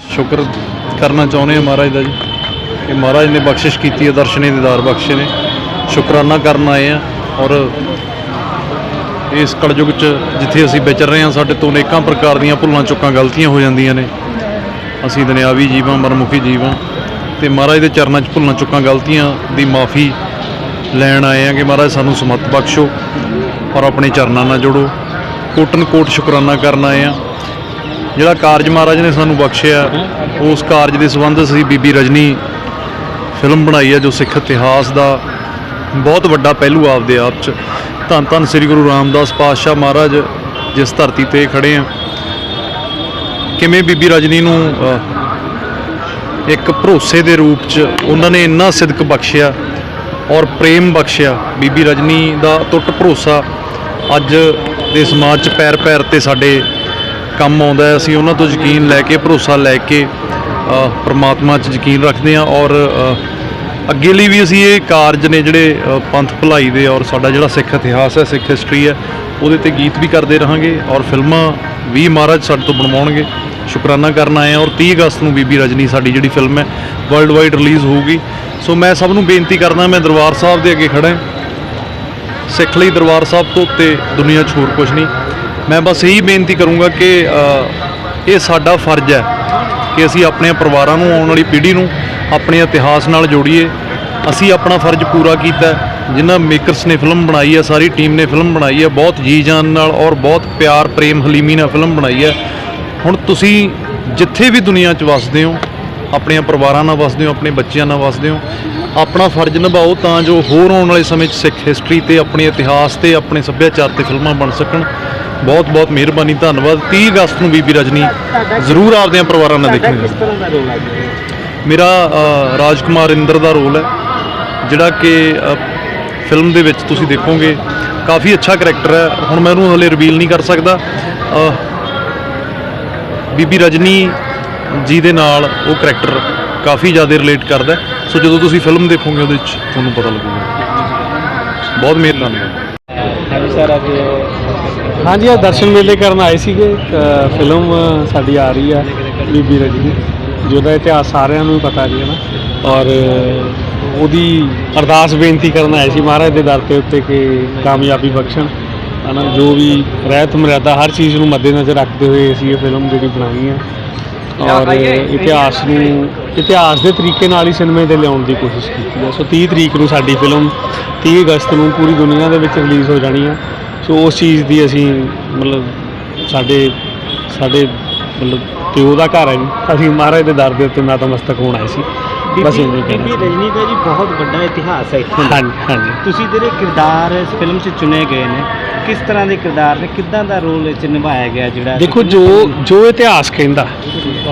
ਸ਼ੁਕਰ ਕਰਨਾ ਚਾਹੁੰਦੇ ਹਾਂ ਮਹਾਰਾਜ ਦਾ ਜੀ, ਕਿ ਮਹਾਰਾਜ ਨੇ ਬਖਸ਼ਿਸ਼ ਕੀਤੀ ਹੈ, ਦਰਸ਼ਨੀ ਦੀਦਾਰ ਬਖਸ਼ੇ ਨੇ। ਸ਼ੁਕਰਾਨਾ ਕਰਨ ਆਏ ਆ ਔਰ ਇਸ ਕਲਯੁਗ 'ਚ ਜਿੱਥੇ ਅਸੀਂ ਵਿਚਰ ਰਹੇ ਹਾਂ, ਸਾਡੇ ਤੋਂ ਅਨੇਕਾਂ ਪ੍ਰਕਾਰ ਦੀਆਂ ਭੁੱਲਾਂ ਚੁੱਕਾਂ ਗਲਤੀਆਂ ਹੋ ਜਾਂਦੀਆਂ ਨੇ। ਅਸੀਂ ਦੁਨਿਆਵੀ ਜੀਵਾਂ ਮਨਮੁਖੀ ਜੀਵਾਂ ਤੇ ਮਹਾਰਾਜ ਦੇ ਚਰਨਾਂ 'ਚ ਭੁੱਲਾਂ ਚੁੱਕਾਂ ਗਲਤੀਆਂ ਦੀ ਮਾਫੀ ਲੈਣ ਆਏ ਹਾਂ ਕਿ ਮਹਾਰਾਜ ਸਾਨੂੰ ਸਮਤ ਬਖਸ਼ੋ ਔਰ ਆਪਣੇ ਚਰਨਾਂ ਨਾਲ ਜੋੜੋ। ਕੋਟਨ ਕੋਟ ਸ਼ੁਕਰਾਨਾ ਕਰਨ ਆਏ ਹਾਂ। ਜਿਹੜਾ ਕਾਰਜ ਮਹਾਰਾਜ ਨੇ ਸਾਨੂੰ ਬਖਸ਼ਿਆ, ਉਸ ਕਾਰਜ ਦੇ ਸੰਬੰਧ ਅਸੀਂ ਬੀਬੀ ਰਜਨੀ ਫਿਲਮ ਬਣਾਈ ਹੈ, ਜੋ ਸਿੱਖ ਇਤਿਹਾਸ ਦਾ ਬਹੁਤ ਵੱਡਾ ਪਹਿਲੂ ਆਪਦੇ ਆਪ 'ਚ। ਧੰਨ ਧੰਨ ਸ੍ਰੀ ਗੁਰੂ ਰਾਮਦਾਸ ਪਾਤਸ਼ਾਹ ਮਹਾਰਾਜ ਜਿਸ ਧਰਤੀ ਤੇ ਖੜੇ ਆ। ਕਿਵੇਂ ਬੀਬੀ ਰਜਨੀ ਨੂੰ ਇੱਕ ਭਰੋਸੇ ਦੇ ਰੂਪ 'ਚ ਉਹਨਾਂ ਨੇ ਇੰਨਾ ਸਿਦਕ ਬਖਸ਼ਿਆ ਔਰ ਪ੍ਰੇਮ ਬਖਸ਼ਿਆ, ਬੀਬੀ ਰਜਨੀ ਦਾ ਟੁੱਟ ਭਰੋਸਾ ਅੱਜ ਦੇ ਸਮਾਜ 'ਚ ਪੈਰ ਪੈਰ ਤੇ ਸਾਡੇ ਕੰਮ ਆਉਂਦਾ ਹੈ। ਅਸੀਂ ਉਹਨਾਂ ਤੋਂ ਯਕੀਨ ਲੈ ਕੇ, ਭਰੋਸਾ ਲੈ ਕੇ ਪਰਮਾਤਮਾ 'ਚ ਯਕੀਨ ਰੱਖਦੇ ਹਾਂ ਔਰ ਅੱਗੇ ਲਈ ਵੀ ਅਸੀਂ ਇਹ ਕਾਰਜ ਨੇ ਜਿਹੜੇ ਪੰਥ ਭਲਾਈ ਦੇ ਔਰ ਸਾਡਾ ਜਿਹੜਾ ਸਿੱਖ ਇਤਿਹਾਸ ਹੈ, ਸਿੱਖ ਹਿਸਟਰੀ ਹੈ, ਉਹਦੇ ਤੇ ਗੀਤ ਵੀ ਕਰਦੇ ਰਹਾਂਗੇ ਔਰ ਫਿਲਮਾਂ ਵੀ ਮਹਾਰਾਜ ਸਾਡੇ ਤੋਂ ਬਣਵਾਉਣਗੇ। ਸ਼ੁਕਰਾਨਾ ਕਰਨ ਆਏ ਹਾਂ ਔਰ 30 ਅਗਸਤ ਨੂੰ ਬੀਬੀ ਰਜਨੀ ਸਾਡੀ ਜਿਹੜੀ ਫਿਲਮ ਹੈ ਵਰਲਡ ਵਾਈਡ ਰਿਲੀਜ਼ ਹੋਊਗੀ। ਸੋ ਮੈਂ ਸਭ ਨੂੰ ਬੇਨਤੀ ਕਰਦਾ, ਮੈਂ ਦਰਬਾਰ ਸਾਹਿਬ ਦੇ ਅੱਗੇ ਖੜਾ ਹਾਂ। ਸਿੱਖ ਲਈ ਦਰਬਾਰ ਸਾਹਿਬ ਤੋਂ ਉੱਤੇ ਦੁਨੀਆ 'ਚ ਹੋਰ ਕੁਝ ਨਹੀਂ। ਮੈਂ ਬਸ ਇਹੀ ਬੇਨਤੀ ਕਰੂੰਗਾ ਕਿ ਇਹ ਸਾਡਾ ਫਰਜ਼ ਹੈ ਕਿ ਅਸੀਂ ਆਪਣੇ ਪਰਿਵਾਰਾਂ ਨੂੰ, ਆਉਣ ਵਾਲੀ ਪੀੜ੍ਹੀ ਨੂੰ ਆਪਣੇ ਇਤਿਹਾਸ ਨਾਲ ਜੋੜੀਏ। ਅਸੀਂ ਆਪਣਾ ਫਰਜ਼ ਪੂਰਾ ਕੀਤਾ। ਜਿਨ੍ਹਾਂ ਮੇਕਰਸ ਨੇ ਫਿਲਮ ਬਣਾਈ ਹੈ, ਸਾਰੀ ਟੀਮ ਨੇ ਫਿਲਮ ਬਣਾਈ ਹੈ, ਬਹੁਤ ਜੀ ਜਾਨ ਨਾਲ ਔਰ ਬਹੁਤ ਪਿਆਰ, ਪ੍ਰੇਮ, ਹਲੀਮੀ ਨਾਲ ਫਿਲਮ ਬਣਾਈ ਹੈ। ਹੁਣ ਤੁਸੀਂ ਜਿੱਥੇ ਵੀ ਦੁਨੀਆ 'ਚ ਵਸਦੇ ਹੋ ਆਪਣੀਆਂ ਪਰਿਵਾਰਾਂ ਨਾਲ ਵਸਦੇ ਹੋ, ਆਪਣੇ ਬੱਚਿਆਂ ਨਾਲ ਵਸਦੇ ਹੋ ਆਪਣਾ ਫਰਜ਼ ਨਿਭਾਓ ਤਾਂ ਜੋ ਹੋਰ ਆਉਣ ਵਾਲੇ ਸਮੇਂ 'ਚ ਸਿੱਖ ਹਿਸਟਰੀ ਤੇ ਆਪਣੇ ਇਤਿਹਾਸ ਤੇ ਆਪਣੇ ਸੱਭਿਆਚਾਰ ਤੇ ਫਿਲਮਾਂ ਬਣ ਸਕਣ। ਬਹੁਤ ਬਹੁਤ ਮਿਹਰਬਾਨੀ ਧੰਨਵਾਦ। 30 ਅਗਸਤ ਨੂੰ ਬੀਬੀ ਰਜਨੀ ਜ਼ਰੂਰ ਆਪਦੇ ਪਰਿਵਾਰਾਂ ਨਾਲ ਤੁਹਾਡਾ ਦੇਖਣੀ ਮੇਰਾ ਅ, ਰਾਜਕੁਮਾਰ ਇੰਦਰ ਦਾ ਰੋਲ ਹੈ ਜਿਹੜਾ ਕਿ ਫਿਲਮ ਦੇ ਵਿੱਚ ਤੁਸੀਂ ਦੇਖੋਗੇ। ਕਾਫੀ ਅੱਛਾ ਕਰੈਕਟਰ ਹੈ। ਹੁਣ ਮੈਂ ਉਹਨੂੰ ਹਲੇ ਰਿਵੀਲ ਨਹੀਂ ਕਰ ਸਕਦਾ। ਬੀਬੀ ਰਜਨੀ ਜੀ ਦੇ ਨਾਲ ਉਹ ਕਰੈਕਟਰ ਕਾਫੀ ਜ਼ਿਆਦਾ ਰਿਲੇਟ ਕਰਦਾ ਹੈ। ਸੋ ਜਦੋਂ ਤੁਸੀਂ ਫਿਲਮ ਦੇਖੋਗੇ ਉਹਦੇ ਵਿੱਚ ਤੁਹਾਨੂੰ ਪਤਾ ਲੱਗੂਗਾ। ਬਹੁਤ ਮਿਹਰਬਾਨੀ ਹਾਂਜੀ ਸਰ ਅੱਜ ਹਾਂਜੀ ਇਹ ਦਰਸ਼ਨ ਮੇਲੇ ਕਰਨ ਆਏ ਸੀਗੇ। ਫਿਲਮ ਸਾਡੀ ਆ ਰਹੀ ਆ ਬੀਬੀ ਰਜਨੀ ਜਿਹਦਾ ਇਤਿਹਾਸ ਸਾਰਿਆਂ ਨੂੰ ਹੀ ਪਤਾ ਜੀ ਹੈ ਨਾ ਔਰ ਉਹਦੀ ਅਰਦਾਸ ਬੇਨਤੀ ਕਰਨ ਆਏ ਸੀ ਮਹਾਰਾਜ ਦੇ ਦਰ ਤੇ ਉੱਤੇ ਕਿ ਕਾਮਯਾਬੀ ਬਖਸ਼ਣ ਹਨਾ? ਜੋ ਵੀ ਰਹਿਤ ਮਰਿਆਦਾ ਹਰ ਚੀਜ਼ ਨੂੰ ਮੱਦੇਨਜ਼ਰ ਰੱਖਦੇ ਹੋਏ ਅਸੀਂ ਇਹ ਫਿਲਮ ਜਿਹੜੀ ਬਣਾਈ ਆ ਔਰ ਇਤਿਹਾਸ ਨੂੰ ਇਤਿਹਾਸ ਦੇ ਤਰੀਕੇ ਨਾਲ ਹੀ ਸਿਨੇਮੇ ਤੇ ਲਿਆਉਣ ਦੀ ਕੋਸ਼ਿਸ਼ ਕੀਤੀ ਹੈ। ਸੋ 30 ਤਰੀਕ ਨੂੰ ਸਾਡੀ ਫਿਲਮ 30 ਅਗਸਤ ਨੂੰ ਪੂਰੀ ਦੁਨੀਆ ਦੇ ਵਿੱਚ ਰਿਲੀਜ਼ ਹੋ ਜਾਣੀ ਆ ਸੋ ਉਸ ਚੀਜ਼ ਦੀ ਅਸੀਂ ਮਤਲਬ ਸਾਡੇ ਸਾਡੇ ਮਤਲਬ ਪਿਓ ਦਾ ਘਰ ਹੈ ਅਸੀਂ ਮਹਾਰਾਜ ਦੇ ਦਰ ਦੇ ਉੱਤੇ ਨਤਮਸਤਕ ਹੋਣ ਆਏ ਸੀ। ਬਸ ਇੰਨੀ ਬੀਬੀ ਕਹਿਣਾ। ਰਜਨੀ ਦਾ ਜੀ ਬਹੁਤ ਵੱਡਾ ਇਤਿਹਾਸ ਹੈ ਇੱਥੋਂ। ਦਾ ਹਾਂਜੀ ਹਾਂਜੀ। ਤੁਸੀਂ ਜਿਹੜੇ ਕਿਰਦਾਰ ਇਸ ਫਿਲਮ 'ਚ ਚੁਣੇ ਗਏ ਨੇ ਕਿਸ ਤਰ੍ਹਾਂ ਦੇ ਕਿਰਦਾਰ ਨੇ ਕਿੱਦਾਂ ਦਾ ਰੋਲ ਇਹ 'ਚ ਨਿਭਾਇਆ ਗਿਆ ਜਿਹੜਾ ਦੇਖੋ ਜੋ ਜੋ ਇਤਿਹਾਸ ਕਹਿੰਦਾ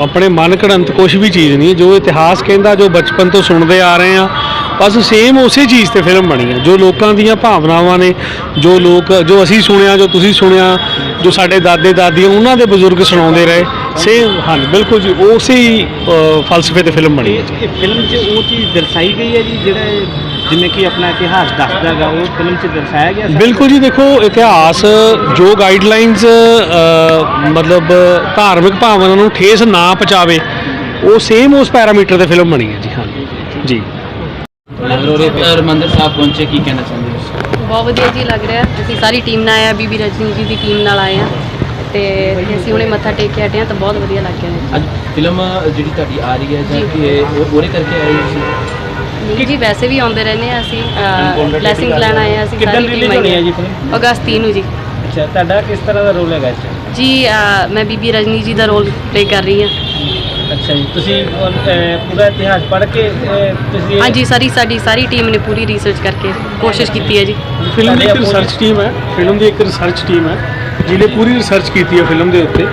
ਆਪਣੇ ਮਨ ਘੜੰਤ ਕੁਝ ਵੀ ਚੀਜ਼ ਨਹੀਂ ਜੋ ਇਤਿਹਾਸ ਕਹਿੰਦਾ ਜੋ ਬਚਪਨ ਤੋਂ ਸੁਣਦੇ ਆ ਰਹੇ ਆ ਬਸ ਸੇਮ ਉਸੇ ਚੀਜ਼ ਤੇ ਫਿਲਮ ਬਣੀ ਹੈ ਜੋ ਲੋਕਾਂ ਦੀਆਂ ਭਾਵਨਾਵਾਂ ਨੇ ਜੋ ਲੋਕ ਜੋ ਅਸੀਂ ਸੁਣਿਆ ਜੋ ਤੁਸੀਂ ਸੁਣਿਆ ਜੋ ਸਾਡੇ ਦਾਦੇ ਦਾਦੀਆਂ ਉਹਨਾਂ ਦੇ ਬਜ਼ੁਰਗ ਸੁਣਾਉਂਦੇ ਰਹੇ ਸੇਮ ਹਾਂ ਬਿਲਕੁਲ ਜੀ ਉਸੇ ਹੀ ਅ, ਫਲਸਫੇ ਤੇ ਫਿਲਮ ਬਣੀ ਹੈ। ਇਹ ਇਹ ਫਿਲਮ 'ਚ ਉਹ ਚੀਜ਼ ਦਰਸਾਈ ਗਈ ਹੈ ਜੀ ਜਿਹੜਾ ਜਿਵੇਂ ਕਿ ਆਪਣਾ ਇਤਿਹਾਸ ਦੱਸਦਾ ਹੈਗਾ ਉਹ ਫਿਲਮ 'ਚ ਦਰਸਾਇਆ ਗਿਆ? ਬਿਲਕੁਲ ਜੀ ਦੇਖੋ ਇਤਿਹਾਸ ਜੋ ਗਾਈਡਲਾਈਨਸ ਮਤਲਬ ਧਾਰਮਿਕ ਭਾਵਨਾ ਨੂੰ ਠੇਸ ਨਾ ਪਹੁੰਚਾਵੇ ਉਹ ਸੇਮ ਉਸ ਪੈਰਾਮੀਟਰ ਤੇ ਫਿਲਮ ਬਣੀ ਹੈ ਜੀ ਹਾਂ ਜੀ। ਹਰਿਮੰਦਰ ਸਾਹਿਬ ਪਹੁੰਚੇ ਕੀ ਕਹਿਣਾ ਚਾਹੁੰਦੇ ਹੋ? ਬਹੁਤ ਵਧੀਆ ਜੀ ਲੱਗ ਰਿਹਾ ਅਸੀਂ ਸਾਰੀ ਟੀਮ ਨਾਲ ਆਏ ਆ ਬੀਬੀ ਰਜਨੀ ਜੀ ਦੀ ਟੀਮ ਨਾਲ ਆਏ ਆ ਤੇ ਅਸੀਂ ਹੁਣੇ ਮੱਥਾ ਟੇਕ ਕੇ ਹਟੇ ਆ ਤਾਂ ਬਹੁਤ ਵਧੀਆ ਲੱਗ ਰਿਹਾ ਅੱਜ ਫਿਲਮ ਜਿਹੜੀ ਤੁਹਾਡੀ ਆ ਰਹੀ ਹੈ ਜਾਂ ਜੀ। ਕਿ ਇਹ ਉਹ- ਉਹਦੇ ਕਰਕੇ ਹੋ ਤੁਸੀਂ? ਨਹੀਂ ਜੀ ਵੈਸੇ ਵੀ ਆਉਂਦੇ ਰਹਿੰਦੇ ਆ ਅਸੀਂ ਬਲੇਸਿੰਗ ਲੈਣ ਆਏ ਆ ਅਸੀਂ ਕਿੱਦਣ ਸਾਰੀ ਟੀਮ ਰਿਲੀਜ਼ ਹੋਣੀ ਹੈ ਜੀ ਆਈ ਫਿਲਮ ਅਗਸਤ 30 ਨੂੰ ਜੀ। ਅੱਛਾ ਤੁਹਾਡਾ ਕਿਸ ਤਰ੍ਹਾਂ ਦਾ ਰੋਲ ਹੈਗਾ ਇਸ 'ਚ ਜੀ ਅਹ, ਮੈਂ ਬੀਬੀ ਰਜਨੀ ਜੀ ਦਾ ਰੋਲ ਪਲੇ ਕਰ ਰਹੀ ਹਾਂ। ਅੱਛਾ ਜੀ ਤੁਸੀਂ ਅਹ, ਪੂਰਾ ਇਤਿਹਾਸ ਪੜ੍ਹ ਕੇ ਅਹ, ਤੁਸੀਂ ਹਾਂਜੀ ਸਾਰੀ ਸਾਡੀ ਸਾਰੀ ਟੀਮ ਨੇ ਪੂਰੀ ਰਿਸਰਚ ਕਰਕੇ ਕੋਸ਼ਿਸ਼ ਕੀਤੀ ਹੈ ਜੀ। ਫਿਲਮ ਦੀ ਇੱਕ ਰਿਸਰਚ ਟੀਮ ਹੈ। ਫਿਲਮ ਦੀ ਇੱਕ ਰਿਸਰਚ ਟੀਮ ਹੈ। ਜਿਹਨੇ ਪੂਰੀ ਰਿਸਰਚ ਕੀਤੀ ਹੈ ਫਿਲਮ ਦੇ ਉੱਤੇ।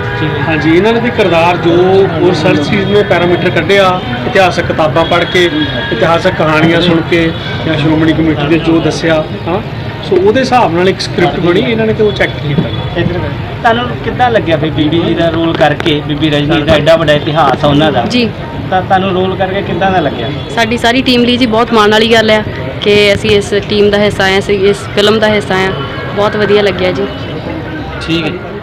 ਹਾਂਜੀ ਇਹਨਾਂ ਨੇ ਵੀ ਕਿਰਦਾਰ ਜੋ ਉਹ ਰਿਸਰਚ ਚੀਜ਼ ਨੇ ਪੈਰਾਮੀਟਰ ਕੱਢਿਆ ਇਤਿਹਾਸਕ ਕਿਤਾਬਾਂ ਪੜ੍ਹ ਕੇ ਇਤਿਹਾਸਕ ਕਹਾਣੀਆਂ ਸੁਣ ਕੇ ਜਾਂ ਸ਼੍ਰੋਮਣੀ ਕਮੇਟੀ ਦੇ ਜੋ ਦੱਸਿਆ ਹਾਂ। ਸੋ ਉਹਦੇ ਹਿਸਾਬ ਨਾਲ ਇੱਕ ਸਕ੍ਰਿਪਟ ਬਣੀ ਇਹਨਾਂ ਨੇ ਤੇ ਉਹ ਚੈੱਕ ਕੀਤਾ। ਤੁਹਾਨੂੰ ਕਿੱਦਾਂ ਲੱਗਿਆ ਫਿਰ ਬੀਬੀ ਜੀ ਦਾ ਰੋਲ ਕਰਕੇ ਬੀਬੀ ਰਜਨੀ ਦਾ ਐਡਾ ਵੱਡਾ ਇਤਿਹਾਸ ਆ ਉਹਨਾਂ ਦਾ? ਜੀ। ਤਾਂ ਤੁਹਾਨੂੰ ਰੋਲ ਕਰਕੇ ਕਿੱਦਾਂ ਦਾ ਲੱਗਿਆ? ਸਾਡੀ ਸਾਰੀ ਟੀਮ ਲਈ ਜੀ ਬਹੁਤ ਮਾਣ ਵਾਲੀ ਗੱਲ ਆ ਕਿ ਅਸੀਂ ਇਸ ਟੀਮ ਦਾ ਹਿੱਸਾ ਆ ਅਸੀਂ ਇਸ ਫਿਲਮ ਦਾ ਹਿੱਸਾ ਆ ਬਹੁਤ ਵਧੀਆ ਲੱਗਿਆ ਜੀ। ਠੀਕ ਹੈ